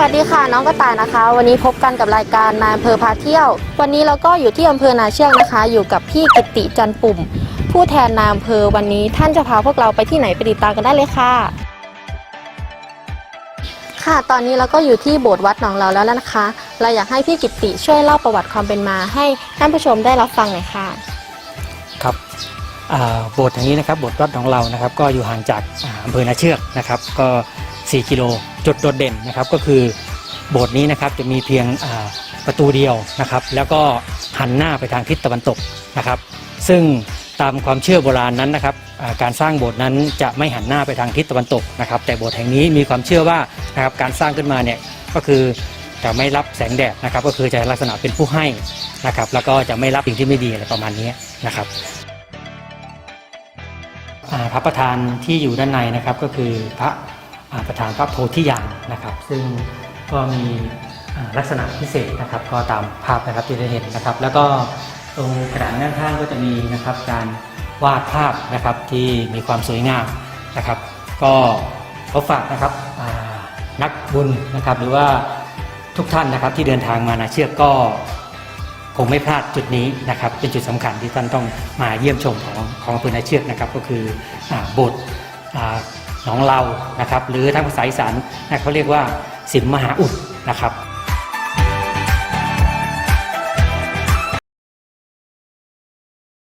วัสดีค่ะน้องกระต่ายนะคะ วันนี้พบกันกับรายการนายอำเภอพาเที่ยว วันนี้เราก็อยู่ที่อำเภอนาเชือกนะคะ อยู่กับพี่กิตติจันปุ่ม ผู้แทนนายอำเภอวันนี้ท่านจะพาพวกเราไปที่ไหนไปติดตามกันได้เลยค่ะ ค่ะตอนนี้เราก็อยู่ที่โบสถ์วัดหนองเราแล้วนะคะ เราอยากให้พี่กิตติช่วยเล่าประวัติความเป็นมาให้ท่านผู้ชมได้รับฟังหน่อยค่ะครับอ่าโบสถ์อย่างนี้นะครับโบสถ์วัดของเรานะครับ ก็อยู่ห่างจากอ่าอำเภอนาเชือกนะครับ ก็ 4 กิโล จุดโดดเด่นนะครับก็คือโบสถ์นี้นะครับจะมีเพียงประตูเดียวนะครับ แล้วก็หันหน้าไปทางทิศตะวันตกนะครับ ซึ่งตามความเชื่อโบราณนั้นนะครับการสร้างโบสถ์นั้นจะไม่หันหน้าไปทางทิศตะวันตกนะครับ แต่โบสถ์แห่งนี้มีความเชื่อว่านะครับการสร้างขึ้นมาเนี่ยก็คือจะไม่รับแสงแดดนะครับ ก็คือจะลักษณะเป็นผู้ให้นะครับ แล้วก็จะไม่รับสิ่งที่ไม่ดีอะไรประมาณนี้นะครับพระประธานที่อยู่ด้านในนะครับก็คือพระ ประธานพระโพธิญาณนะครับ ซึ่งก็มีลักษณะพิเศษนะครับ ก็ตามภาพนะครับที่ได้เห็นนะครับ แล้วก็ตรงกระดานด้านข้างก็จะมีนะครับการวาดภาพนะครับที่มีความสวยงามนะครับ ก็ขอฝากนะครับนักบุญนะครับหรือว่าทุกท่านนะครับที่เดินทางมานาเชือกก็คงไม่พลาดจุดนี้นะครับ เป็นจุดสำคัญที่ท่านต้องมาเยี่ยมชมของของอำเภอนาเชือกนะครับ ก็คืออาโบสถ์ หนองเรานะครับ หรือทางภาษาอีสานนะเขาเรียกว่าสิมมหาอุดนะครับ